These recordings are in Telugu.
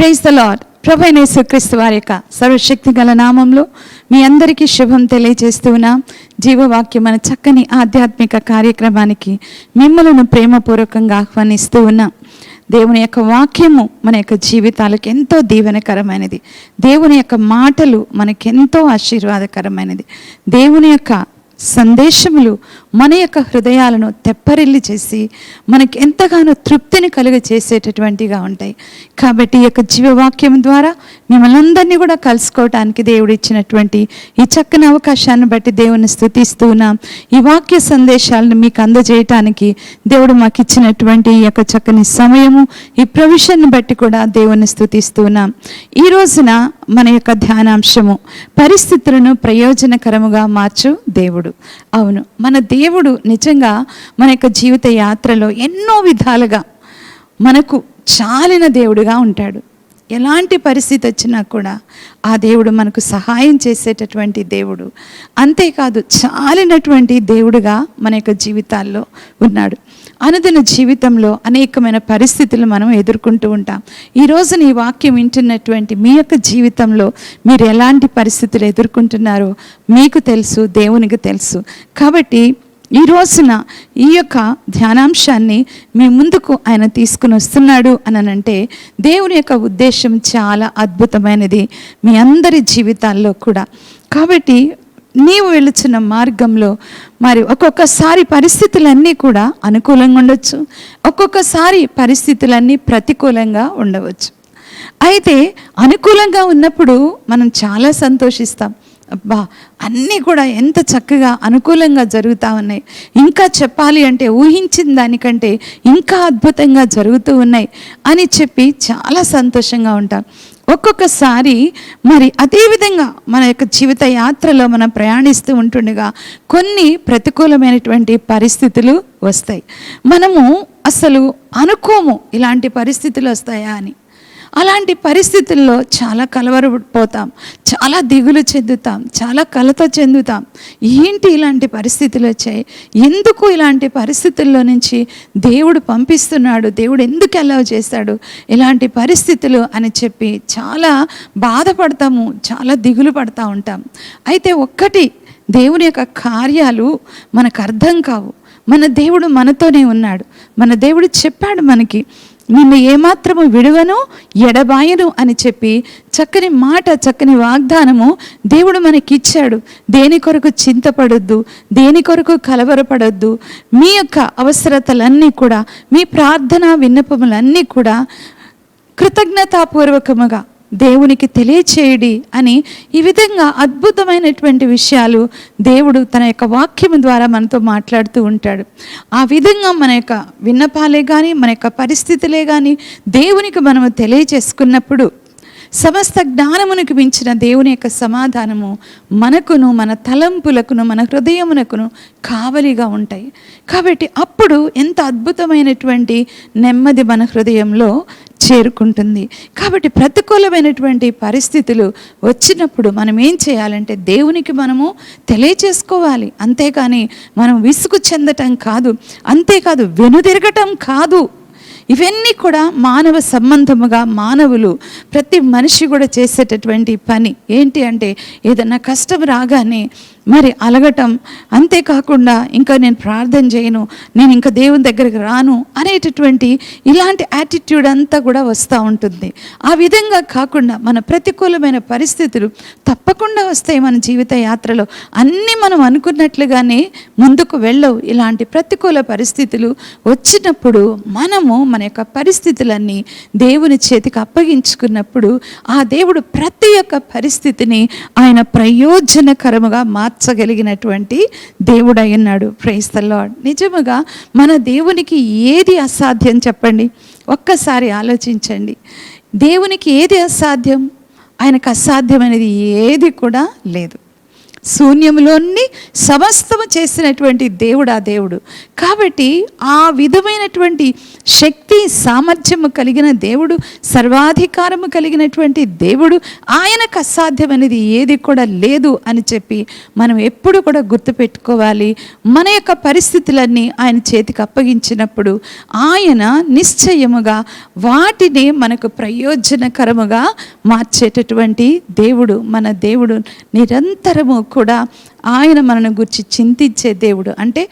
ప్రైజ్ ద లాడ్ ప్రభైన క్రీస్తు వారి యొక్క సర్వశక్తి గల నామంలో మీ అందరికీ శుభం తెలియజేస్తూ ఉన్నాం. జీవవాక్యం మన చక్కని ఆధ్యాత్మిక కార్యక్రమానికి మిమ్మలను ప్రేమపూర్వకంగా ఆహ్వానిస్తూ ఉన్నాం. దేవుని యొక్క వాక్యము మన యొక్క జీవితాలకు ఎంతో దీవెనకరమైనది. దేవుని యొక్క మాటలు మనకెంతో ఆశీర్వాదకరమైనది. దేవుని యొక్క సందేశములు మన యొక్క హృదయాలను తెప్పరిల్లి చేసి మనకి ఎంతగానో తృప్తిని కలుగ చేసేటటువంటిగా ఉంటాయి. కాబట్టి ఈ యొక్క జీవవాక్యం ద్వారా మిమ్మల్ని అందరినీ కూడా కలుసుకోవటానికి దేవుడు ఇచ్చినటువంటి ఈ చక్కని అవకాశాన్ని బట్టి దేవుని స్థుతిస్తూ ఉన్నాం. ఈ వాక్య సందేశాలను మీకు అందజేయటానికి దేవుడు మాకు ఇచ్చినటువంటి ఈ యొక్క చక్కని సమయము ఈ ప్రొవిషన్ని బట్టి కూడా దేవుని స్థుతిస్తూ ఉన్నాం. ఈ రోజున మన యొక్క ధ్యానాంశము. పరిస్థితులను ప్రయోజనకరముగా మార్చు దేవుడు. అవును మన దేవుడు నిజంగా మన యొక్క జీవిత యాత్రలో ఎన్నో విధాలుగా మనకు చాలిన దేవుడుగా ఉంటాడు. ఎలాంటి పరిస్థితి వచ్చినా కూడా ఆ దేవుడు మనకు సహాయం చేసేటటువంటి దేవుడు. అంతేకాదు చాలినటువంటి దేవుడుగా మన యొక్క జీవితాల్లో ఉన్నాడు. అనుదిన జీవితంలో అనేకమైన పరిస్థితులు మనం ఎదుర్కొంటూ ఉంటాం. ఈ నీ వాక్యం వింటున్నటువంటి మీ యొక్క జీవితంలో మీరు ఎలాంటి పరిస్థితులు ఎదుర్కొంటున్నారో మీకు తెలుసు దేవునికి తెలుసు. కాబట్టి ఈ రోజున ఈ యొక్క ధ్యానాంశాన్ని మీ ముందుకు ఆయన తీసుకుని వస్తున్నాడు అని అంటే దేవుని యొక్క ఉద్దేశం చాలా అద్భుతమైనది మీ అందరి జీవితాల్లో కూడా. కాబట్టి నీవు వెళుచున్న మార్గంలో మరి ఒక్కొక్కసారి పరిస్థితులన్నీ కూడా అనుకూలంగా ఉండొచ్చు. ఒక్కొక్కసారి పరిస్థితులన్నీ ప్రతికూలంగా ఉండవచ్చు. అయితే అనుకూలంగా ఉన్నప్పుడు మనం చాలా సంతోషిస్తాం. అబ్బా అన్నీ కూడా ఎంత చక్కగా అనుకూలంగా జరుగుతూ ఉన్నాయి ఇంకా చెప్పాలి అంటే ఊహించిన దానికంటే ఇంకా అద్భుతంగా జరుగుతూ ఉన్నాయి అని చెప్పి చాలా సంతోషంగా ఉంటాం. ఒక్కొక్కసారి మరి అదేవిధంగా మన యొక్క జీవిత యాత్రలో మనం ప్రయాణిస్తూ ఉంటుండగా కొన్ని ప్రతికూలమైనటువంటి పరిస్థితులు వస్తాయి. మనము అసలు అనుకోము ఇలాంటి పరిస్థితులు వస్తాయా అని. అలాంటి పరిస్థితుల్లో చాలా కలవరపోతాం చాలా దిగులు చెందుతాం చాలా కలత చెందుతాం. ఏంటి ఇలాంటి పరిస్థితులు వచ్చాయి? ఎందుకు ఇలాంటి పరిస్థితుల్లో నుంచి దేవుడు పంపిస్తున్నాడు? దేవుడు ఎందుకు అలవ్ చేస్తాడు? ఇలాంటి పరిస్థితులు అని చెప్పి చాలా బాధపడతాము చాలా దిగులు పడతా ఉంటాం. అయితే ఒక్కటి దేవుని యొక్క కార్యాలు మనకు అర్థం కావు. మన దేవుడు మనతోనే ఉన్నాడు. మన దేవుడు చెప్పాడు మనకి నిన్ను ఏమాత్రము విడువను ఎడబాయను అని చెప్పి చక్కని మాట చక్కని వాగ్దానము దేవుడు మనకిచ్చాడు. దేని కొరకు చింతపడొద్దు దేని కొరకు కలవరపడొద్దు మీ యొక్క అవసరతలన్నీ కూడా మీ ప్రార్థన విన్నపములన్నీ కూడా కృతజ్ఞతాపూర్వకముగా దేవునికి తెలియచేయడి అని ఈ విధంగా అద్భుతమైనటువంటి విషయాలు దేవుడు తన యొక్క వాక్యం ద్వారా మనతో మాట్లాడుతూ ఉంటాడు. ఆ విధంగా మన యొక్క విన్నపాలే కానీ మన యొక్క పరిస్థితులే కానీ దేవునికి మనము తెలియచేసుకున్నప్పుడు సమస్త జ్ఞానమునకు మించిన దేవుని యొక్క సమాధానము మనకును మన తలంపులకును మన హృదయమునకును కావలిగా ఉంటాయి. కాబట్టి అప్పుడు ఎంత అద్భుతమైనటువంటి నెమ్మది మన హృదయంలో చేరుకుంటుంది. కాబట్టి ప్రతికూలమైనటువంటి పరిస్థితులు వచ్చినప్పుడు మనం ఏం చేయాలంటే దేవునికి మనము తెలియచేసుకోవాలి. అంతేకాని మనం విసుగు చెందటం కాదు అంతేకాదు వెనుదిరగటం కాదు. ఇవన్నీ కూడా మానవ సంబంధముగా మానవులు ప్రతి మనిషి కూడా చేసేటటువంటి పని. ఏంటి అంటే ఏదన్నా కష్టం రాగానే మరి అలగటం అంతేకాకుండా ఇంకా నేను ప్రార్థన చేయను నేను ఇంకా దేవుని దగ్గరికి రాను అనేటటువంటి ఇలాంటి యాటిట్యూడ్ అంతా కూడా వస్తూ ఉంటుంది. ఆ విధంగా కాకుండా మన ప్రతికూలమైన పరిస్థితులు తప్పకుండా వస్తాయి మన జీవిత యాత్రలో. అన్నీ మనం అనుకున్నట్లుగానే ముందుకు వెళ్ళవు. ఇలాంటి ప్రతికూల పరిస్థితులు వచ్చినప్పుడు మనము మన యొక్క పరిస్థితులన్నీ దేవుని చేతికి అప్పగించుకున్నప్పుడు ఆ దేవుడు ప్రతి ఒక్క పరిస్థితిని ఆయన ప్రయోజనకరముగా మార్చగలిగినటువంటి దేవుడు ఉన్నాడు. ప్రైస్తల్లో నిజముగా మన దేవునికి ఏది అసాధ్యం చెప్పండి? ఒక్కసారి ఆలోచించండి. దేవునికి ఏది అసాధ్యం? ఆయనకు అసాధ్యమైనది ఏది కూడా లేదు. శూన్యములోని సమస్తము చేసినటువంటి దేవుడు ఆ దేవుడు. కాబట్టి ఆ విధమైనటువంటి శక్తి సామర్థ్యము కలిగిన దేవుడు సర్వాధికారము కలిగినటువంటి దేవుడు ఆయనకు అసాధ్యమనేది ఏది కూడా లేదు అని చెప్పి మనం ఎప్పుడు కూడా గుర్తుపెట్టుకోవాలి. మన యొక్క పరిస్థితులన్నీ ఆయన చేతికి అప్పగించినప్పుడు ఆయన నిశ్చయముగా వాటిని మనకు ప్రయోజనకరముగా మార్చేటటువంటి దేవుడు మన దేవుడు నిరంతరము కూడా ఆయన మనను గురించి చింతించే దేవుడు. అంటే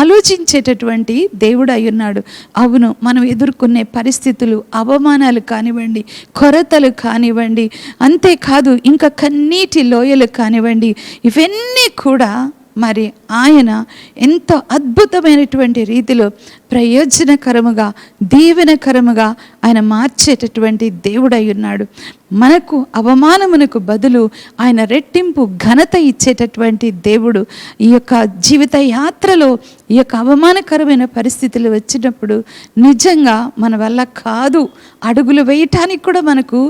ఆలోచించేటటువంటి దేవుడు అయి ఉన్నాడు. అవును మనం ఎదుర్కొనే పరిస్థితులు అవమానాలు కానివ్వండి కొరతలు కానివ్వండి అంతేకాదు ఇంకా కన్నీటి లోయలు కానివ్వండి ఇవన్నీ కూడా మరి ఆయన ఎంత అద్భుతమైనటువంటి రీతిలో ప్రయోజనకరముగా దీవెనకరముగా ఆయన మార్చేటటువంటి దేవుడై ఉన్నాడు. మనకు అవమానమునకు బదులు ఆయన రెట్టింపు ఘనత ఇచ్చేటటువంటి దేవుడు ఈ యొక్క జీవిత యాత్రలో ఈ యొక్క అవమానకరమైన పరిస్థితులు వచ్చినప్పుడు నిజంగా మన వల్ల కాదు. అడుగులు వేయటానికి కూడా మనకు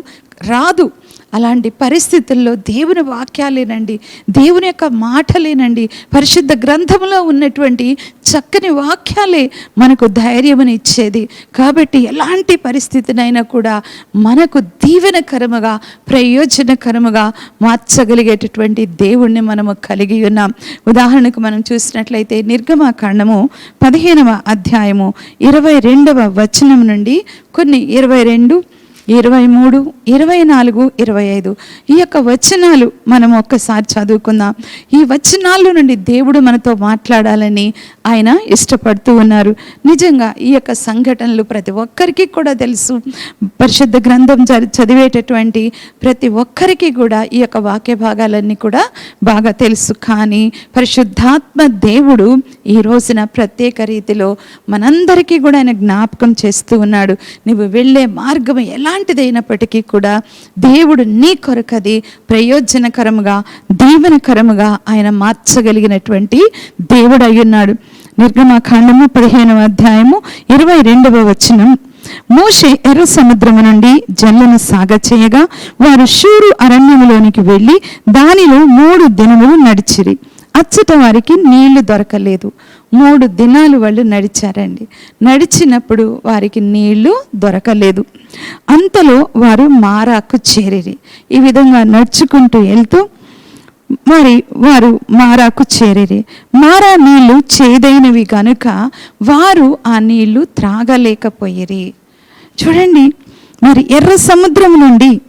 రాదు. అలాంటి పరిస్థితుల్లో దేవుని వాక్యాలేనండి దేవుని యొక్క మాటలేనండి పరిశుద్ధ గ్రంథంలో ఉన్నటువంటి చక్కని వాక్యాలే మనకు ధైర్యముని ఇచ్చేది కాబట్టి ఎలాంటి పరిస్థితినైనా కూడా మనకు దీవెనకరముగా ప్రయోజనకరముగా మార్చగలిగేటటువంటి దేవుణ్ణి మనము కలిగి ఉన్నాం. ఉదాహరణకు మనం చూసినట్లయితే నిర్గమాకాండము పదిహేనవ అధ్యాయము ఇరవై రెండవ వచనం నుండి కొన్ని ఇరవై రెండు ఇరవై మూడు ఇరవై నాలుగు ఇరవై ఐదు. ఈ యొక్క వచనాలు మనం ఒక్కసారి చదువుకుందాం. ఈ వచనాల్లో నుండి దేవుడు మనతో మాట్లాడాలని ఆయన ఇష్టపడుతూ ఉన్నారు. నిజంగా ఈ యొక్క సంఘటనలు ప్రతి ఒక్కరికి కూడా తెలుసు. పరిశుద్ధ గ్రంథం చదివేటటువంటి ప్రతి ఒక్కరికి కూడా ఈ యొక్క వాక్య భాగాలన్నీ కూడా బాగా తెలుసు. కానీ పరిశుద్ధాత్మ దేవుడు ఈ రోజున ప్రత్యేక రీతిలో మనందరికీ కూడా ఆయన జ్ఞాపకం చేస్తూ ఉన్నాడు. నువ్వు వెళ్ళే మార్గం ఎలా ఎలాంటిదైనప్పటికీ కూడా దేవుడు నీ కొరకది ప్రయోజనకరముగా దీవెనకరముగా ఆయన మార్చగలిగినటువంటి దేవుడు అయ్యున్నాడు నిర్గమాకాండము పదిహేనవ అధ్యాయము ఇరవై రెండవ వచనం. మోషే ఎర్ర సముద్రము నుండి జల్లను సాగ చేయగా వారు షూరు అరణ్యములోనికి వెళ్ళి దానిలో మూడు దినములు నడిచిరి. అచ్చట వారికి నీళ్ళు దొరకలేదు. మూడు దినాలు వాళ్ళు నడిచారండి. నడిచినప్పుడు వారికి నీళ్ళు దొరకలేదు. అంతలో వారు మారాకు చేరిరి. ఈ విధంగా నడుచుకుంటూ వెళ్తూ మరి వారు మారాకు చేరిరి. మారా నీళ్ళు చేదైనవి కనుక వారు ఆ నీళ్ళు త్రాగలేకపోయిరి. చూడండి మరి ఎర్ర సముద్రం నుండి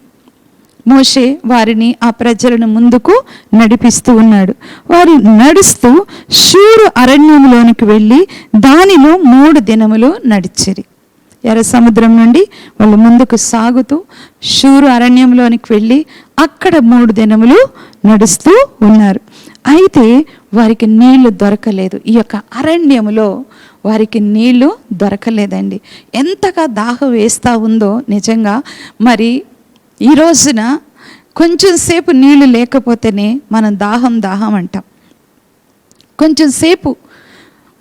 మోషే వారిని ఆ ప్రజలను ముందుకు నడిపిస్తూ ఉన్నాడు. వారు నడుస్తూ శూరు అరణ్యంలోనికి వెళ్ళి దానిలో మూడు దినములు నడిచిరి. ఎర్ర సముద్రం నుండి వాళ్ళు ముందుకు సాగుతూ శూరు అరణ్యంలోనికి వెళ్ళి అక్కడ మూడు దినములు నడుస్తూ ఉన్నారు. అయితే వారికి నీళ్ళు దొరకలేదు. ఈ యొక్క అరణ్యములో వారికి నీళ్ళు దొరకలేదండి. ఎంతగా దాహం వేస్తూ ఉందో నిజంగా మరి ఈ రోజున కొంచెం సేపు నీళ్ళు లేకపోతేనే మనం దాహం దాహం అంటాం. కొంచెం సేపు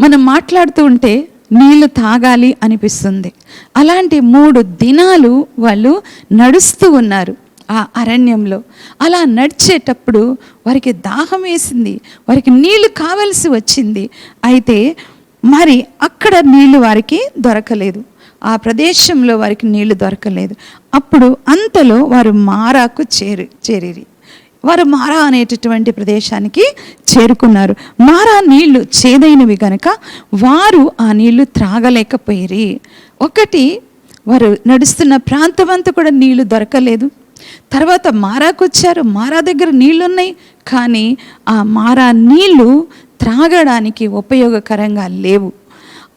మనం మాట్లాడుతూ ఉంటే నీళ్ళు తాగాలి అనిపిస్తుంది. అలాంటి మూడు దినాలు వాళ్ళు నడుస్తూ ఉన్నారు ఆ అరణ్యంలో. అలా నడిచేటప్పుడు వారికి దాహం వేసింది వారికి నీళ్ళు కావలసి వచ్చింది. అయితే మరి అక్కడ నీళ్ళు వారికి దొరకలేదు. ఆ ప్రదేశంలో వారికి నీళ్ళు దొరకలేదు. అప్పుడు అంతలో వారు మారాకు చేరి చేరిరి. వారు మారా అనేటటువంటి ప్రదేశానికి చేరుకున్నారు. మారా నీళ్ళు చేదైనవి కనుక వారు ఆ నీళ్ళు త్రాగలేకపోయిరి. ఒకటి వారు నడుస్తున్న ప్రాంతం అంతా కూడా నీళ్ళు దొరకలేదు. తర్వాత మారాకు వచ్చారు. మారా దగ్గర నీళ్ళున్నాయి. కానీ ఆ మారా నీళ్ళు త్రాగడానికి ఉపయోగకరంగా లేవు.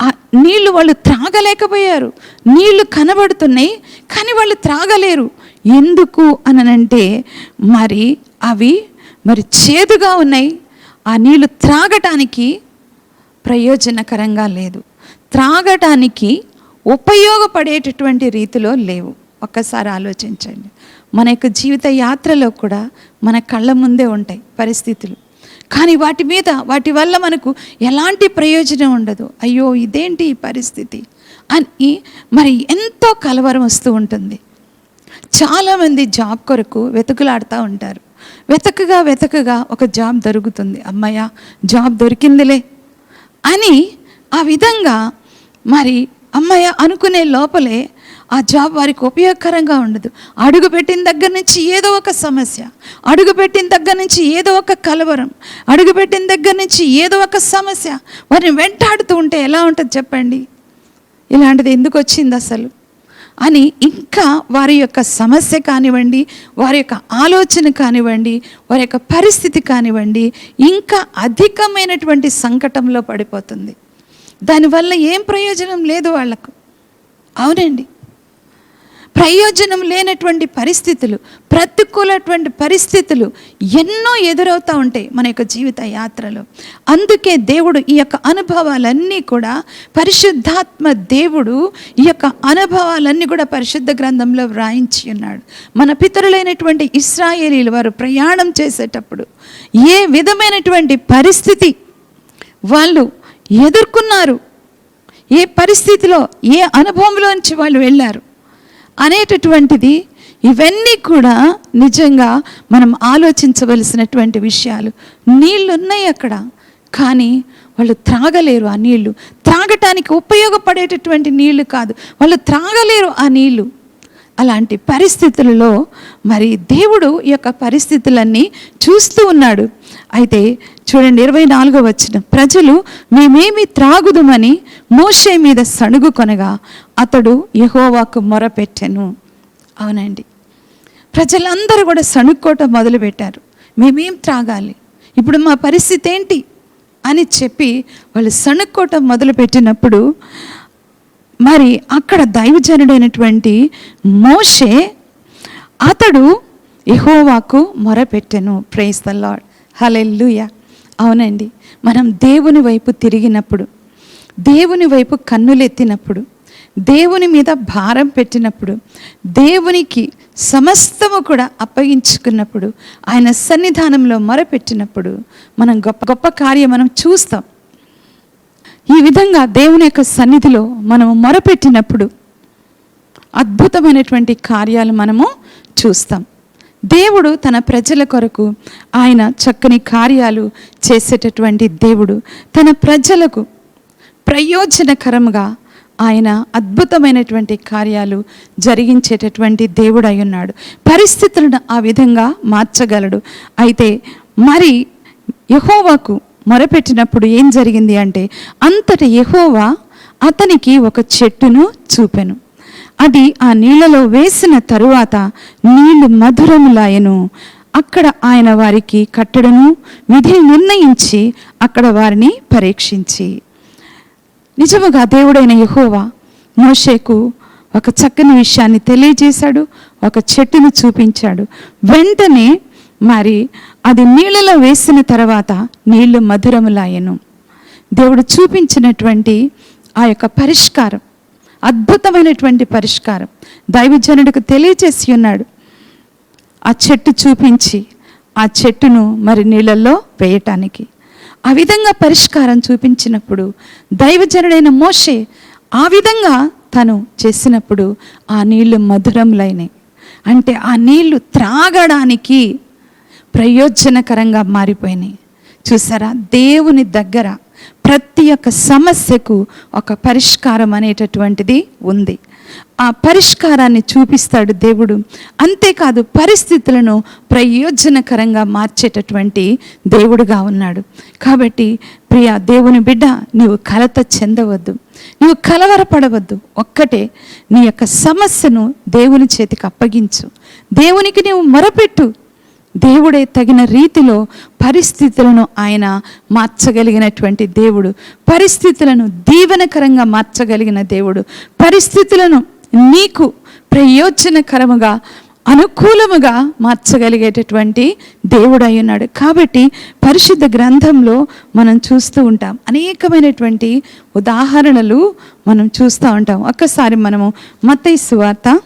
ఆ నీళ్ళు వాళ్ళు త్రాగలేకపోయారు. నీళ్ళు కనబడుతున్నాయి కానీ వాళ్ళు త్రాగలేరు. ఎందుకు అననంటే మరి అవి మరి చేదుగా ఉన్నాయి. ఆ నీళ్ళు త్రాగటానికి ప్రయోజనకరంగా లేదు. త్రాగటానికి ఉపయోగపడేటటువంటి రీతిలో లేవు. ఒక్కసారి ఆలోచించండి. మన యొక్క జీవిత యాత్రలో కూడా మన కళ్ళ ముందే ఉంటాయి పరిస్థితులు. కానీ వాటి మీద వాటి వల్ల మనకు ఎలాంటి ప్రయోజనం ఉండదు. అయ్యో ఇదేంటి ఈ పరిస్థితి? అని మరి ఎంతో కలవరం వస్తూ ఉంటుంది. చాలామంది జాబ్ కొరకు వెతుకులాడుతూ ఉంటారు. వెతకగా వెతకగా ఒక జాబ్ దొరుకుతుంది. అమ్మయ్య జాబ్ దొరికిందిలే. అని ఆ విధంగా మరి అమ్మయ్య అనుకునే లోపలే ఆ జాబ్ వారికి ఉపయోగకరంగా ఉండదు. అడుగు పెట్టిన దగ్గర నుంచి ఏదో ఒక సమస్య అడుగు పెట్టిన దగ్గర నుంచి ఏదో ఒక కలవరం అడుగు పెట్టిన దగ్గర నుంచి ఏదో ఒక సమస్య వారిని వెంటాడుతూ ఉంటే ఎలా ఉంటుంది చెప్పండి? ఇలాంటిది ఎందుకు వచ్చింది అసలు? అని ఇంకా వారి యొక్క సమస్య కానివ్వండి వారి యొక్క ఆలోచన కానివ్వండి వారి యొక్క పరిస్థితి కానివ్వండి ఇంకా అధికమైనటువంటి సంకటంలో పడిపోతుంది. దానివల్ల ఏం ప్రయోజనం లేదు వాళ్ళకు అవునండి. ప్రయోజనం లేనటువంటి పరిస్థితులు ప్రతికూలటువంటి పరిస్థితులు ఎన్నో ఎదురవుతూ ఉంటాయి మన యొక్క జీవిత యాత్రలో. అందుకే దేవుడు ఈ యొక్క అనుభవాలన్నీ కూడా పరిశుద్ధాత్మ దేవుడు ఈ యొక్క అనుభవాలన్నీ కూడా పరిశుద్ధ గ్రంథంలో వ్రాయించి ఉన్నాడు. మన పితరులైనటువంటి ఇస్రాయేలీలు వారు ప్రయాణం చేసేటప్పుడు ఏ విధమైనటువంటి పరిస్థితి వాళ్ళు ఎదుర్కొన్నారు? ఏ పరిస్థితిలో ఏ అనుభవంలోంచి వాళ్ళు వెళ్ళారు? అనేటటువంటిది ఇవన్నీ కూడా నిజంగా మనం ఆలోచించవలసినటువంటి విషయాలు. నీళ్ళు ఉన్నాయి అక్కడ కానీ వాళ్ళు త్రాగలేరు ఆ నీళ్ళు త్రాగటానికి ఉపయోగపడేటటువంటి నీళ్ళు కాదు. వాళ్ళు త్రాగలేరు ఆ నీళ్ళు అలాంటి పరిస్థితులలో మరి దేవుడు ఈ యొక్క పరిస్థితులన్నీ చూస్తూ ఉన్నాడు. అయితే చూడండి ఇరవై నాలుగో వచ్చిన ప్రజలు మేమేమి త్రాగుదుమని మోషే మీద సణుగు కొనగా అతడు యహోవాకు మొరపెట్టెను. అవునండి. ప్రజలందరూ కూడా సణుక్కోవటం మొదలుపెట్టారు. మేమేం త్రాగాలి? ఇప్పుడు మా పరిస్థితి ఏంటి? అని చెప్పి వాళ్ళు సణుక్కోవటం మొదలుపెట్టినప్పుడు మరి అక్కడ దైవజనుడైనటువంటి మోషే అతడు ఎహోవాకు మొరపెట్టెను. ప్రేస్ ద లాడ్ హలెల్లుయ అవునండి. మనం దేవుని వైపు తిరిగినప్పుడు దేవుని వైపు కన్నులెత్తినప్పుడు దేవుని మీద భారం పెట్టినప్పుడు దేవునికి సమస్తము కూడా అప్పగించుకున్నప్పుడు ఆయన సన్నిధానంలో మొరపెట్టినప్పుడు మనం గొప్ప గొప్ప కార్యం మనం చూస్తాం. ఈ విధంగా దేవుని యొక్క సన్నిధిలో మనము మొరపెట్టినప్పుడు అద్భుతమైనటువంటి కార్యాలు మనము చూస్తాం. దేవుడు తన ప్రజల కొరకు ఆయన చక్కని కార్యాలు చేసేటటువంటి దేవుడు తన ప్రజలకు ప్రయోజనకరంగా ఆయన అద్భుతమైనటువంటి కార్యాలు జరిగించేటటువంటి దేవుడు అయి ఉన్నాడు. పరిస్థితులను ఆ విధంగా మార్చగలడు. అయితే మరి యహోవాకు మొరపెట్టినప్పుడు ఏం జరిగింది అంటే అంతట యహోవా అతనికి ఒక చెట్టును చూపెను. అది ఆ నీళ్ళలో వేసిన తరువాత నీళ్ళు మధురములాయను. అక్కడ ఆయన వారికి కట్టడను విధిని నిర్ణయించి అక్కడ వారిని పరీక్షించి. నిజముగా దేవుడైన యహోవా మోషేకు ఒక చక్కని విషయాన్ని తెలియజేశాడు ఒక చెట్టును చూపించాడు. వెంటనే మరి అది నీళ్ళలో వేసిన తర్వాత నీళ్ళు మధురములాయను. దేవుడు చూపించినటువంటి ఆ యొక్క పరిష్కారం అద్భుతమైనటువంటి పరిష్కారం. దైవజనుడికి తెలియజేసి ఉన్నాడు ఆ చెట్టు చూపించి ఆ చెట్టును మరి నీళ్ళల్లో వేయటానికి. ఆ విధంగా పరిష్కారం చూపించినప్పుడు దైవజనుడైన మోషే ఆ విధంగా తను చేసినప్పుడు ఆ నీళ్ళు మధురములైనవి అంటే ఆ నీళ్ళు త్రాగడానికి ప్రయోజనకరంగా మారిపోయినాయి. చూసారా? దేవుని దగ్గర ప్రతి ఒక్క సమస్యకు ఒక పరిష్కారం అనేటటువంటిది ఉంది. ఆ పరిష్కారాన్ని చూపిస్తాడు దేవుడు. అంతేకాదు పరిస్థితులను ప్రయోజనకరంగా మార్చేటటువంటి దేవుడుగా ఉన్నాడు. కాబట్టి ప్రియ దేవుని బిడ్డ నీవు కలత చెందవద్దు. నీవు కలవరపడవద్దు. ఒక్కటే నీ యొక్క సమస్యను దేవుని చేతికి అప్పగించు. దేవునికి నీవు మొరపెట్టు. దేవుడే తగిన రీతిలో పరిస్థితులను ఆయన మార్చగలిగినటువంటి దేవుడు. పరిస్థితులను దీవెనకరంగా మార్చగలిగిన దేవుడు. పరిస్థితులను నీకు ప్రయోజనకరముగా అనుకూలముగా మార్చగలిగేటటువంటి దేవుడు అయి ఉన్నాడు. కాబట్టి పరిశుద్ధ గ్రంథంలో మనం చూస్తూ ఉంటాం. అనేకమైనటువంటి ఉదాహరణలు మనం చూస్తూ ఉంటాం. ఒక్కసారి మనము మతైసు వార్త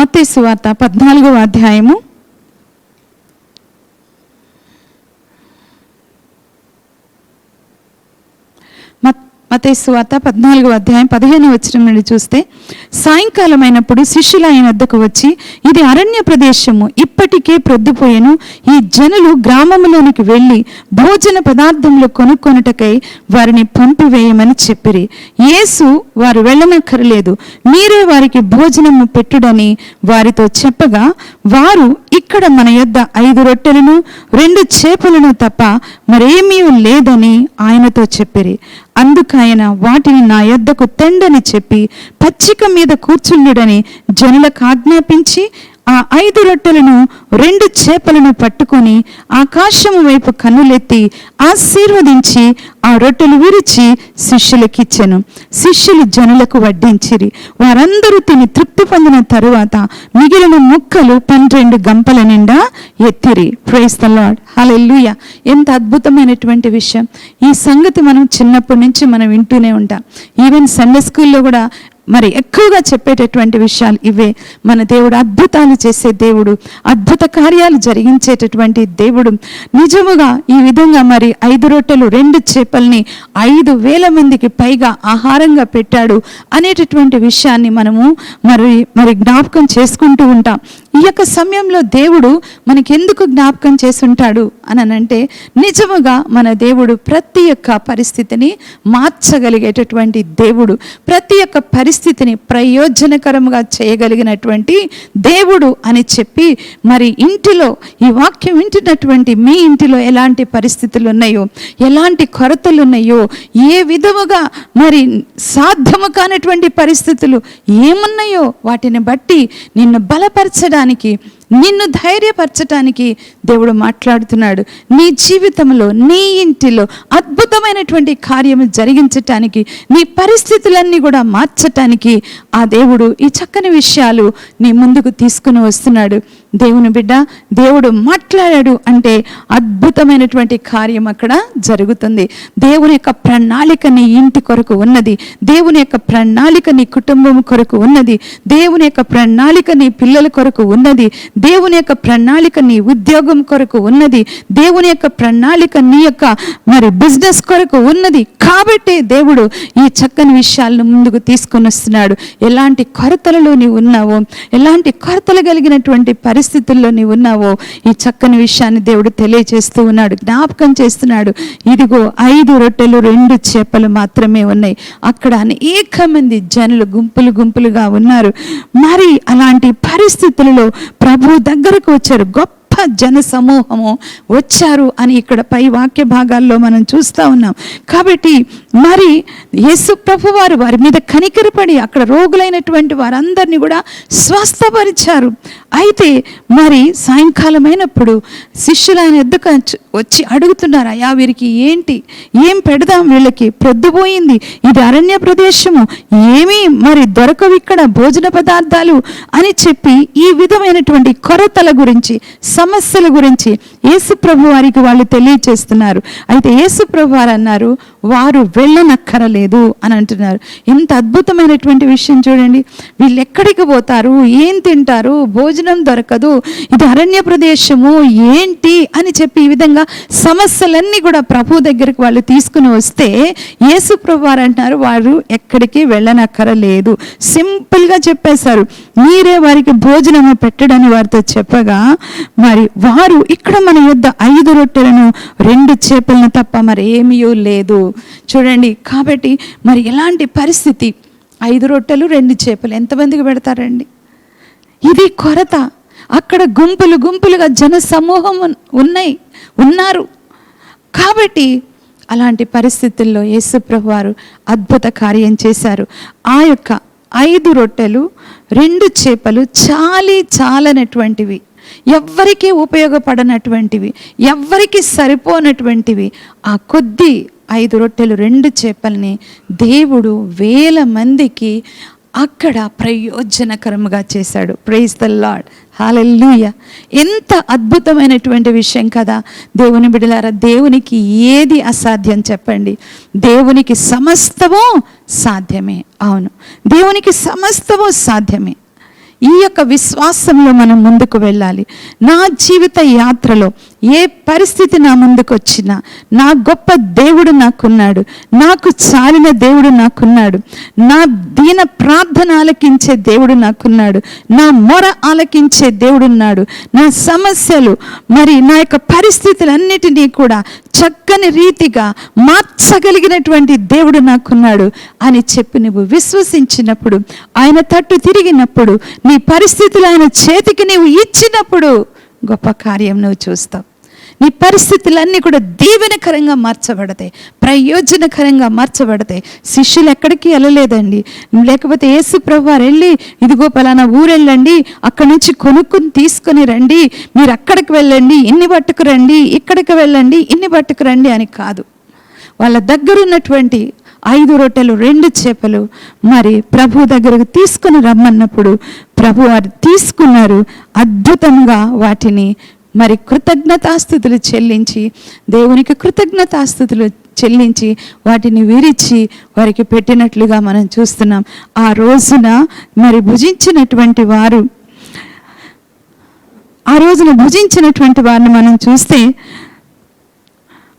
మత్తేసు సువార్త పద్నాలుగవ అధ్యాయము మత్ మతేసు వార్త పద్నాలుగో అధ్యాయం పదిహేను వచ్చిన నుండి చూస్తే సాయంకాలం అయినప్పుడు శిష్యులు ఆయన వద్దకు వచ్చి ఇది అరణ్య ప్రదేశము ఇప్పటికే ప్రొద్దుపోయెను. ఈ జనులు గ్రామంలోనికి వెళ్ళి భోజన పదార్థములు కొనుక్కొనుటకై వారిని పంపివేయమని చెప్పిరి. యేసు వారు వెళ్ళనక్కరలేదు. మీరే వారికి భోజనము పెట్టుడని వారితో చెప్పగా వారు ఇక్కడ మన యొద్ద ఐదు రొట్టెలను రెండు చేపలను తప్ప మరేమీ లేదని ఆయనతో చెప్పిరి. అందుకైన వాటిని నా యొద్దకు తెండని చెప్పి పచ్చిక మీద కూర్చుండుడని జనులకు ఆజ్ఞాపించి ఆ ఐదు రొట్టెలను రెండు చేపలను పట్టుకొని ఆకాశము వైపు కన్నులెత్తి ఆశీర్వదించి ఆ రొట్టెలు విరిచి శిష్యులకిచ్చెను. శిష్యులు జనులకు వడ్డించిరి. వారందరూ తిని తృప్తి పొందిన తరువాత మిగిలిన ముక్కలు పన్నెండు గంపల నిండా ఎత్తిరి. ప్రైస్ ద లాడ్ హలెల్లుయ ఎంత అద్భుతమైనటువంటి విషయం. ఈ సంగతి మనం చిన్నప్పటి నుంచి మనం వింటూనే ఉంటాం. ఈవెన్ సండే స్కూల్లో కూడా మరి ఎక్కువగా చెప్పేటటువంటి విషయాలు ఇవే. మన దేవుడు అద్భుతాలు చేసే దేవుడు అద్భుత కార్యాలు జరిగించేటటువంటి దేవుడు. నిజముగా ఈ విధంగా మరి ఐదు రొట్టెలు రెండు చేపల్ని ఐదు వేల మందికి పైగా ఆహారంగా పెట్టాడు అనేటటువంటి విషయాన్ని మనము మరి మరి జ్ఞాపకం చేసుకుంటూ ఉంటాం. ఈ యొక్క సమయంలో దేవుడు మనకి ఎందుకు జ్ఞాపకం చేసుంటాడు అని అంటే నిజముగా మన దేవుడు ప్రతి ఒక్క పరిస్థితిని మార్చగలిగేటటువంటి దేవుడు. ప్రతి ఒక్క పరిస్థితిని ప్రయోజనకరంగా చేయగలిగినటువంటి దేవుడు అని చెప్పి మరి ఇంటిలో ఈ వాక్యం వింటున్నటువంటి మీ ఇంటిలో ఎలాంటి పరిస్థితులు ఉన్నాయో ఎలాంటి కొరతలు ఉన్నాయో ఏ విధముగా మరి సాధ్యము కానటువంటి పరిస్థితులు ఏమున్నాయో వాటిని బట్టి నిన్ను బలపరచడానికి నిన్ను ధైర్యపరచటానికి దేవుడు మాట్లాడుతున్నాడు. నీ జీవితంలో నీ ఇంటిలో అద్భుతమైనటువంటి కార్యము జరిగించటానికి నీ పరిస్థితులన్నీ కూడా మార్చటానికి ఆ దేవుడు ఈ చక్కని విషయాలు నీ ముందుకు తీసుకుని వస్తున్నాడు. దేవుని బిడ్డ దేవుడు మాట్లాడాడు అంటే అద్భుతమైనటువంటి కార్యం అక్కడ జరుగుతుంది. దేవుని యొక్క ప్రణాళిక నీ ఇంటి కొరకు ఉన్నది. దేవుని యొక్క ప్రణాళిక నీ కుటుంబం కొరకు ఉన్నది. దేవుని యొక్క ప్రణాళిక నీ పిల్లల కొరకు ఉన్నది. దేవుని యొక్క ప్రణాళిక నీ ఉద్యోగం కొరకు ఉన్నది. దేవుని యొక్క ప్రణాళిక నీ యొక్క మరి బిజినెస్ కొరకు ఉన్నది. కాబట్టి దేవుడు ఈ చక్కని విషయాలను ముందుకు తీసుకొని వస్తున్నాడు. ఎలాంటి కొరతలలో నీవు ఉన్నావో ఎలాంటి కొరతలు కలిగినటువంటి పరిస్థితుల్లో నీవు ఉన్నావో ఈ చక్కని విషయాన్ని దేవుడు తెలియజేస్తూ ఉన్నాడు జ్ఞాపకం చేస్తున్నాడు. ఇదిగో ఐదు రొట్టెలు రెండు చేపలు మాత్రమే ఉన్నాయి. అక్కడ అనేక మంది జనులు గుంపులు గుంపులుగా ఉన్నారు. మరి అలాంటి పరిస్థితులలో ప్రభు దగ్గరకు వచ్చారు. గొప్ప జన సమూహము వచ్చారు అని ఇక్కడ పై వాక్య భాగాల్లో మనం చూస్తూ ఉన్నాం. కాబట్టి మరి యేసు ప్రభు వారు వారి మీద కనికరపడి అక్కడ రోగులైనటువంటి వారందరినీ కూడా స్వస్థపరిచారు. అయితే మరి సాయంకాలం అయినప్పుడు శిష్యులు ఆయన ఎద్దుక వచ్చి అడుగుతున్నారు అయ్యా వీరికి ఏంటి? ఏం పెడదాం వీళ్ళకి? ప్రొద్దుపోయింది ఇది అరణ్య ప్రదేశము. ఏమీ మరి దొరకవు ఇక్కడ భోజన పదార్థాలు అని చెప్పి ఈ విధమైనటువంటి కొరతల గురించి సమస్యల గురించి యేసు ప్రభు వారికి వాళ్ళు తెలియచేస్తున్నారు. అయితే యేసు ప్రభు వారు అన్నారు వారు వెళ్ళనక్కరలేదు అని అంటున్నారు. ఎంత అద్భుతమైనటువంటి విషయం చూడండి. వీళ్ళు ఎక్కడికి పోతారు? ఏం తింటారు? భోజనం దొరకదు. ఇది అరణ్య ప్రదేశము ఏంటి అని చెప్పి ఈ విధంగా సమస్యలన్నీ కూడా ప్రభు దగ్గరికి వాళ్ళు తీసుకుని వస్తే యేసు ప్రభు వారు అంటున్నారు వారు ఎక్కడికి వెళ్ళనక్కరలేదు. సింపుల్గా చెప్పేశారు. మీరే వారికి భోజనము పెట్టడని వారితో చెప్పగా మరి వారు ఇక్కడ మన యొద్ద ఐదు రొట్టెలను రెండు చేపలను తప్ప మరి ఏమీయో లేదు. చూడండి కాబట్టి మరి ఎలాంటి పరిస్థితి? ఐదు రొట్టెలు రెండు చేపలు ఎంతమందికి పెడతారండి? ఇది కొరత. అక్కడ గుంపులు గుంపులుగా జన సమూహం ఉన్నాయి ఉన్నారు. కాబట్టి అలాంటి పరిస్థితుల్లో యేసుప్రభు వారు అద్భుత కార్యం చేశారు. ఆ యొక్క ఐదు రొట్టెలు రెండు చేపలు చాలి చాలనటువంటివి. ఎవ్వరికీ ఉపయోగపడనటువంటివి ఎవ్వరికి సరిపోనటువంటివి. ఆ కొద్ది ఐదు రొట్టెలు రెండు చేపల్ని దేవుడు వేల మందికి అక్కడ ప్రయోజనకరముగా చేశాడు. ప్రైజ్ ద లాడ్ హాలెల్లుయ ఎంత అద్భుతమైనటువంటి విషయం కదా. దేవుని బిడలారా దేవునికి ఏది అసాధ్యం చెప్పండి. దేవునికి సమస్తము సాధ్యమే. అవును. దేవునికి సమస్తము సాధ్యమే. ఈ యొక్క విశ్వాసంలో మనం ముందుకు వెళ్ళాలి. నా జీవిత యాత్రలో ఏ పరిస్థితి నా ముందుకు వచ్చినా నా గొప్ప దేవుడు నాకున్నాడు నాకు చాలిన దేవుడు నాకున్నాడు నా దీన ప్రార్థన ఆలకించే దేవుడు నాకున్నాడు నా మొర ఆలకించే దేవుడున్నాడు నా సమస్యలు మరి నా యొక్క పరిస్థితులన్నిటినీ కూడా చక్కని రీతిగా మార్చగలిగినటువంటి దేవుడు నాకున్నాడు అని చెప్పి నువ్వు విశ్వసించినప్పుడు ఆయన తట్టు తిరిగినప్పుడు నీ పరిస్థితులు ఆయన చేతికి నీవు ఇచ్చినప్పుడు గొప్ప కార్యం నువ్వు చూస్తావు నీ పరిస్థితులన్నీ కూడా దీవెనకరంగా మార్చబడతాయి. ప్రయోజనకరంగా మార్చబడతాయి. శిష్యులు ఎక్కడికి వెళ్ళలేదండి. లేకపోతే యేసు ప్రభువారు వెళ్ళి ఇదిగో పలానా ఊరెళ్ళండి అక్కడి నుంచి కొనుక్కుని తీసుకొని రండి మీరు అక్కడికి వెళ్ళండి ఇన్ని పట్టుకు రండి ఇక్కడికి వెళ్ళండి ఇన్ని పట్టుకు రండి అని కాదు. వాళ్ళ దగ్గర ఉన్నటువంటి ఐదు రొట్టెలు రెండు చేపలు. మరి ప్రభు దగ్గరకు తీసుకుని రమ్మన్నప్పుడు ప్రభు వారు తీసుకున్నారు అద్భుతంగా వాటిని. మరి కృతజ్ఞతాస్థుతులు చెల్లించి దేవునికి కృతజ్ఞతాస్థుతులు చెల్లించి వాటిని విరిచి వారికి పెట్టినట్లుగా మనం చూస్తున్నాం. ఆ రోజున మరి భుజించినటువంటి వారు ఆ రోజున భుజించినటువంటి వారిని మనం చూస్తే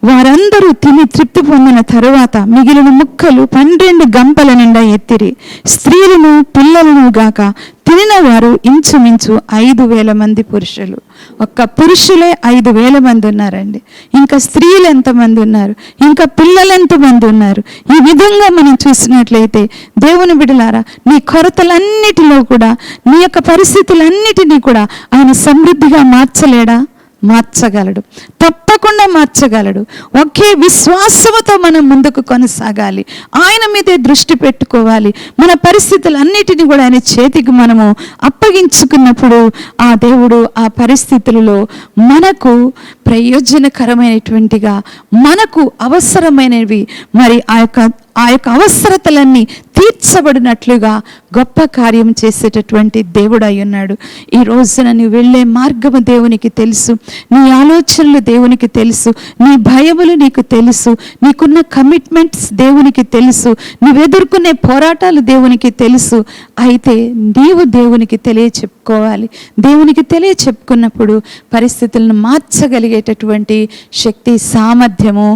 వారందరూ తిని తృప్తి పొందిన తరువాత మిగిలిన ముక్కలు పన్నెండు గంపల నిండా ఎత్తిరి. స్త్రీలను పిల్లలను గాక తినిన వారు ఇంచుమించు ఐదు వేల మంది పురుషులు. ఒక్క పురుషులే ఐదు వేల మంది ఉన్నారండి. ఇంకా స్త్రీలు ఎంతమంది ఉన్నారు? ఇంకా పిల్లలు ఎంతమంది ఉన్నారు? ఈ విధంగా మనం చూసినట్లయితే దేవుని బిడలారా నీ కొరతలన్నిటిలో కూడా నీ యొక్క పరిస్థితులన్నిటినీ కూడా ఆయన సమృద్ధిగా మార్చలేడా? మార్చగలడు. తప్పకుండా మార్చగలడు. ఒకే విశ్వాసముతో మనం ముందుకు కొనసాగాలి. ఆయన మీదే దృష్టి పెట్టుకోవాలి. మన పరిస్థితులన్నిటిని కూడా ఆయన చేతికి మనము అప్పగించుకున్నప్పుడు ఆ దేవుడు ఆ పరిస్థితులలో మనకు ప్రయోజనకరమైనటువంటిగా మనకు అవసరమైనవి. మరి ఆ యొక్క ఆ యొక్క అవసరతలన్నీ తీర్చబడినట్లుగా గొప్ప కార్యం చేసేటటువంటి దేవుడు అయి ఉన్నాడు. ఈ రోజున నువ్వు వెళ్ళే మార్గము దేవునికి తెలుసు. నీ ఆలోచనలు దేవునికి తెలుసు. నీ భయములు నీకు తెలుసు. నీకున్న కమిట్మెంట్స్ దేవునికి తెలుసు. నువ్వు ఎదుర్కొనే పోరాటాలు దేవునికి తెలుసు. అయితే నీవు దేవునికి తెలియ చెప్పుకోవాలి దేవునికి తెలియ చెప్పుకున్నప్పుడు పరిస్థితులను మార్చగలిగే చేసేటటువంటి శక్తి సామర్థ్యము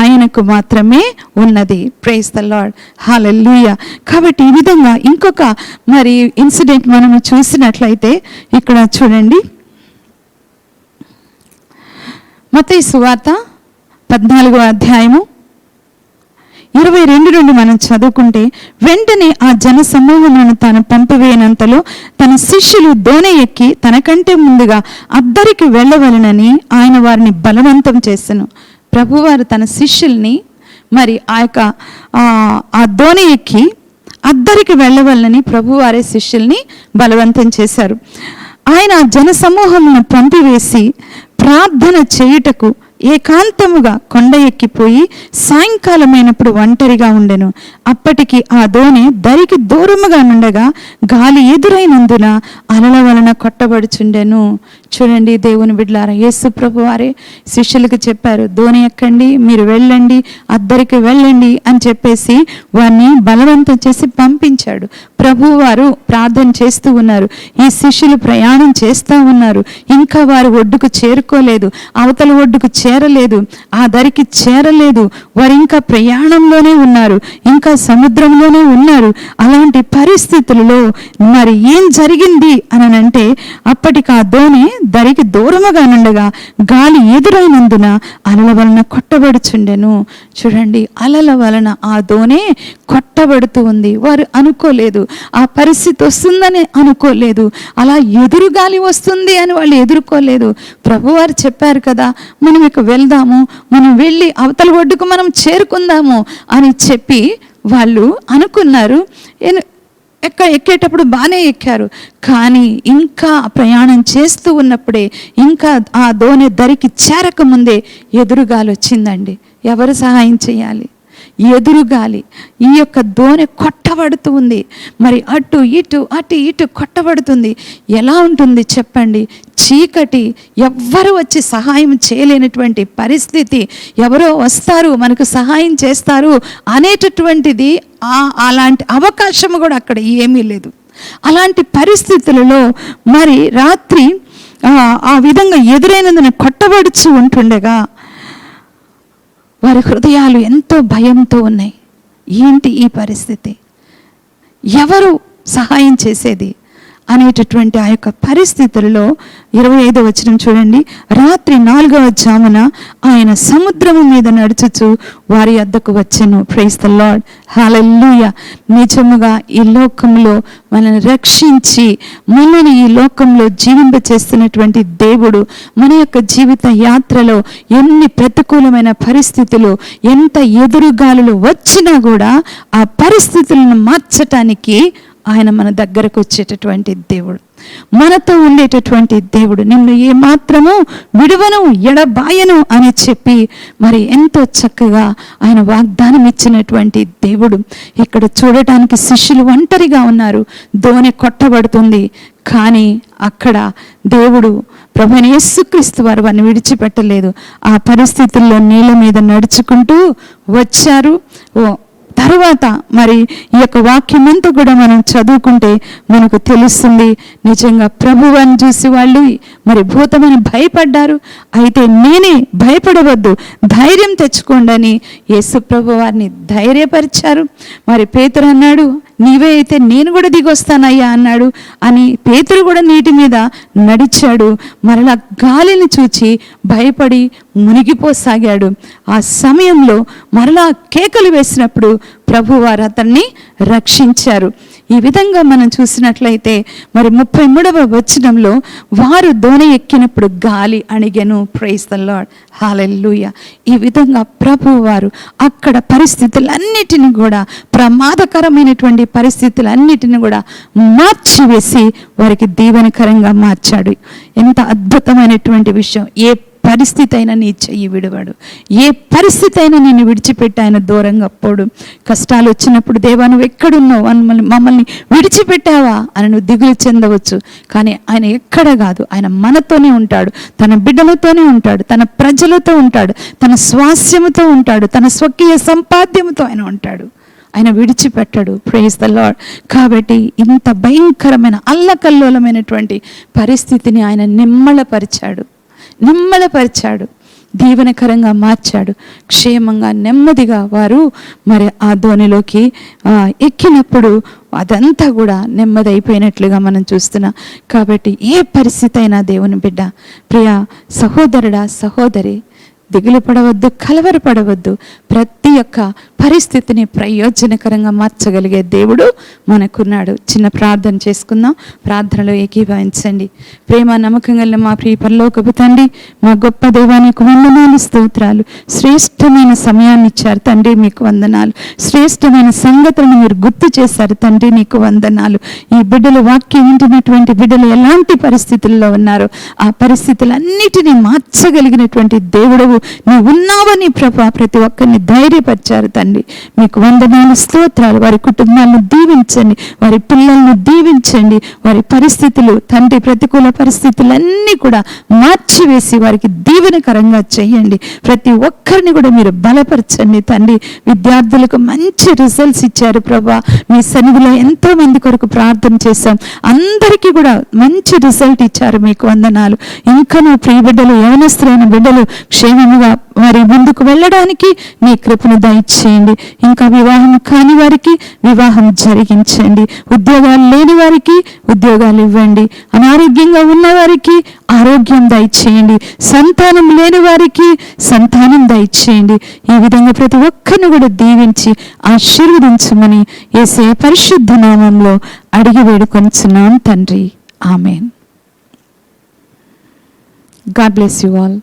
ఆయనకు మాత్రమే ఉన్నది. ప్రైస్ ద లాడ్ హాలూయ కాబట్టి ఈ విధంగా ఇంకొక మరి ఇన్సిడెంట్ మనము చూసినట్లయితే ఇక్కడ చూడండి. మతయి సువార్త పద్నాలుగో అధ్యాయము ఇరవై రెండు నుండి మనం చదువుకుంటే వెంటనే ఆ జన సమూహములను తాను పంపివేయనంతలో తన శిష్యులు దోణి ఎక్కి తనకంటే ముందుగా అద్దరికి వెళ్ళవలనని ఆయన వారిని బలవంతం చేశాను ప్రభువారు తన శిష్యుల్ని మరి ఆ యొక్క ఆ- ఆ ఎక్కి అద్దరికి వెళ్ళవలనని ప్రభువారే శిష్యుల్ని బలవంతం చేశారు. ఆయన జన సమూహములను పంపివేసి ప్రార్థన చేయుటకు ఏకాంతముగా కొండ ఎక్కిపోయి సాయంకాలమైనప్పుడు ఒంటరిగా ఉండెను. అప్పటికి ఆ దోణి దరికి దూరముగా నుండగా గాలి ఎదురైనందున అలల వలన కొట్టబడుచుండెను. చూడండి దేవుని బిడ్లారా యేసు ప్రభు వారే శిష్యులకు చెప్పారు దోణి ఎక్కండి మీరు వెళ్ళండి అద్దరికి వెళ్ళండి అని చెప్పేసి వారిని బలవంతం చేసి పంపించాడు. ప్రభు వారు ప్రార్థన చేస్తూ ఉన్నారు. ఈ శిష్యులు ప్రయాణం చేస్తూ ఉన్నారు. ఇంకా వారు ఒడ్డుకు చేరుకోలేదు. అవతల ఒడ్డుకు చేరలేదు. ఆ దరికి చేరలేదు. వారు ఇంకా ప్రయాణంలోనే ఉన్నారు. ఇంకా సముద్రంలోనే ఉన్నారు. అలాంటి పరిస్థితులలో మరి ఏం జరిగింది అని అంటే అప్పటికి ఆ దోణి దరికి దూరముగా నుండగా గాలి ఎదురైనందున అలల వలన కొట్టబడుచుండెను. చూడండి అలల వలన ఆ దోణి కొట్టబడుతూ ఉంది. వారు అనుకోలేదు. ఆ పరిస్థితి వస్తుందని అనుకోలేదు. అలా ఎదురుగాలి వస్తుంది అని వాళ్ళు ఎదుర్కోలేదు. ప్రభువారు చెప్పారు కదా మనం ఇక వెళ్దాము మనం వెళ్ళి అవతల ఒడ్డుకు మనం చేరుకుందాము అని చెప్పి వాళ్ళు అనుకున్నారు. ఎక్క ఎక్కేటప్పుడు బాగానే ఎక్కారు. కానీ ఇంకా ప్రయాణం చేస్తూ ఉన్నప్పుడే ఇంకా ఆ దోణి దరికి చేరకముందే ఎదురుగాలి వచ్చిందండి. ఎవరు సహాయం చేయాలి? ఎదురుగాలి. ఈ యొక్క దోణి కొట్టబడుతూ ఉంది. మరి అటు ఇటు అటు ఇటు కొట్టబడుతుంది. ఎలా ఉంటుంది చెప్పండి? చీకటి ఎవ్వరు వచ్చి సహాయం చేయలేనటువంటి పరిస్థితి. ఎవరో వస్తారు మనకు సహాయం చేస్తారు అనేటటువంటిది అలాంటి అవకాశం కూడా అక్కడ ఏమీ లేదు. అలాంటి పరిస్థితులలో మరి రాత్రి ఆ- ఆ విధంగా ఎదురైనందున కొట్టబడుచు ఉంటుండగా వారి హృదయాలు ఎంతో భయంతో ఉన్నాయి. ఏంటి ఈ పరిస్థితి? ఎవరు సహాయం చేసేది? అనేటటువంటి ఆ యొక్క పరిస్థితులలో ఇరవై ఐదో వచనం చూడండి. రాత్రి నాలుగవ జామున ఆయన సముద్రము మీద నడుచుచు వారి అద్దకు వచ్చెను. ప్రైస్ ద లార్డ్ హాలూయ నిజముగా ఈ లోకంలో మనల్ని రక్షించి మనల్ని ఈ లోకంలో జీవింప చేస్తున్నటువంటి దేవుడు మన యొక్క జీవిత యాత్రలో ఎన్ని ప్రతికూలమైన పరిస్థితులు ఎంత ఎదురుగాలులు వచ్చినా కూడా ఆ పరిస్థితులను మార్చటానికి ఆయన మన దగ్గరకు వచ్చేటటువంటి దేవుడు. మనతో ఉండేటటువంటి దేవుడు. నిన్ను ఏ విడువను ఎడబాయను అని చెప్పి మరి ఎంతో చక్కగా ఆయన వాగ్దానం ఇచ్చినటువంటి దేవుడు. ఇక్కడ చూడటానికి శిష్యులు ఒంటరిగా ఉన్నారు. దోణి కొట్టబడుతుంది. కానీ అక్కడ దేవుడు ప్రభుని యేసుక్రీస్తు వారు వారిని విడిచిపెట్టలేదు. ఆ పరిస్థితుల్లో నీళ్ళ మీద నడుచుకుంటూ వచ్చారు. ఓ తర్వాత మరి ఈ యొక్క వాక్యం అంతా కూడా మనం చదువుకుంటే మనకు తెలుస్తుంది నిజంగా ప్రభువాన్ని చూసి వాళ్ళు మరి భూతమని భయపడ్డారు. అయితే నేనే భయపడవద్దు ధైర్యం తెచ్చుకోండి అని యేసు ప్రభు వారిని ధైర్యపరిచారు. మరి పేతురు అన్నాడు నీవే అయితే నేను కూడా దిగొస్తానయ్యా అన్నాడు. అని పేతురు కూడా నీటి మీద నడిచాడు. మరలా గాలిని చూచి భయపడి మునిగిపోసాగాడు. ఆ సమయంలో మరలా కేకలు వేసినప్పుడు ప్రభువారు అతన్ని రక్షించారు. ఈ విధంగా మనం చూసినట్లయితే మరి ముప్పై మూడవ వచనంలో వారు దోణి ఎక్కినప్పుడు గాలి అణిగెను. ప్రైస్ ద లాడ్ హాలెల్లుయ ఈ విధంగా ప్రభు వారు అక్కడ పరిస్థితులన్నిటిని కూడా ప్రమాదకరమైనటువంటి పరిస్థితులన్నిటిని కూడా మార్చివేసి వారికి దీవెనకరంగా మార్చాడు. ఎంత అద్భుతమైనటువంటి విషయం. ఏ పరిస్థితి అయినా నీ చెయ్యి విడవాడు. ఏ పరిస్థితి అయినా నేను విడిచిపెట్టి ఆయన దూరంగా పోడు. కష్టాలు వచ్చినప్పుడు దేవా నువ్వు ఎక్కడున్నావు? అని మమ్మల్ని మమ్మల్ని విడిచిపెట్టావా? అని నువ్వు దిగులు చెందవచ్చు. కానీ ఆయన ఎక్కడ కాదు. ఆయన మనతోనే ఉంటాడు. తన బిడ్డలతోనే ఉంటాడు. తన ప్రజలతో ఉంటాడు. తన స్వాస్యముతో ఉంటాడు. తన స్వకీయ సంపాద్యముతో ఆయన ఉంటాడు. ఆయన విడిచిపెట్టడు. ప్రేజ్ ద లాడ్ కాబట్టి ఇంత భయంకరమైన అల్లకల్లోలమైనటువంటి పరిస్థితిని ఆయన నిమ్మలపరిచాడు నిమ్మలపరిచాడు దీవెనకరంగా మార్చాడు. క్షేమంగా నెమ్మదిగా వారు మరి ఆ ధోనిలోకి ఎక్కినప్పుడు అదంతా కూడా నెమ్మది అయిపోయినట్లుగా మనం చూస్తున్నాం. కాబట్టి ఏ పరిస్థితి అయినా దేవుని బిడ్డ ప్రియ సహోదరుడా సహోదరి దిగులు పడవద్దు కలవరపడవద్దు. ప్రతి ఒక్క పరిస్థితిని ప్రయోజనకరంగా మార్చగలిగే దేవుడు మనకున్నాడు. చిన్న ప్రార్థన చేసుకుందాం. ప్రార్థనలో ఏకీభవించండి. ప్రేమ నమ్మకం గల మా ప్రియ పరలోకపు తండ్రి మా గొప్ప దేవానికి వందనాలు స్తోత్రాలు. శ్రేష్టమైన సమయాన్ని ఇచ్చారు తండ్రి మీకు వందనాలు. శ్రేష్టమైన సంగతులను మీరు గుర్తు చేశారు తండ్రి నీకు వందనాలు. ఈ బిడ్డలు వాక్యం వింటున్నటువంటి బిడ్డలు ఎలాంటి పరిస్థితుల్లో ఉన్నారో ఆ పరిస్థితులన్నిటినీ మార్చగలిగినటువంటి దేవుడవు నీవు ఉన్నావని ప్రభా ప్రతి ఒక్కరిని ధైర్యపరిచారు తండ్రి. మీకు వందనాలు స్తోత్రాలు. వారి కుటుంబాలను దీవించండి. వారి పిల్లలను దీవించండి. వారి పరిస్థితులు తండ్రి ప్రతికూల పరిస్థితులన్నీ కూడా మార్చివేసి వారికి దీవెనకరంగా చేయండి. ప్రతి ఒక్కరిని కూడా మీరు బలపరచండి తండ్రి. విద్యార్థులకు మంచి రిజల్ట్స్ ఇచ్చారు ప్రభా. మీ సన్నిధిలో ఎంతో మంది కొరకు ప్రార్థన చేశాం. అందరికీ కూడా మంచి రిజల్ట్ ఇచ్చారు. మీకు వందనాలు. ఇంకా నా ప్రియ బిడ్డలు యవనస్తులైన బిడ్డలు క్షేమముగా వారి ముందుకు వెళ్ళడానికి మీ కృపను దయచేయండి. ఇంకా వివాహం కాని వారికి వివాహం జరిగించండి. ఉద్యోగాలు లేని వారికి ఉద్యోగాలు ఇవ్వండి. అనారోగ్యంగా ఉన్న వారికి ఆరోగ్యం దయచేయండి. సంతానం లేని వారికి సంతానం దయచేయండి. ఈ విధంగా ప్రతి ఒక్కరిని కూడా దీవించి ఆశీర్వదించమని ఏసే పరిశుద్ధ నామంలో అడిగి వేడుకొంచున్నాం తండ్రి. Amen. God bless you all.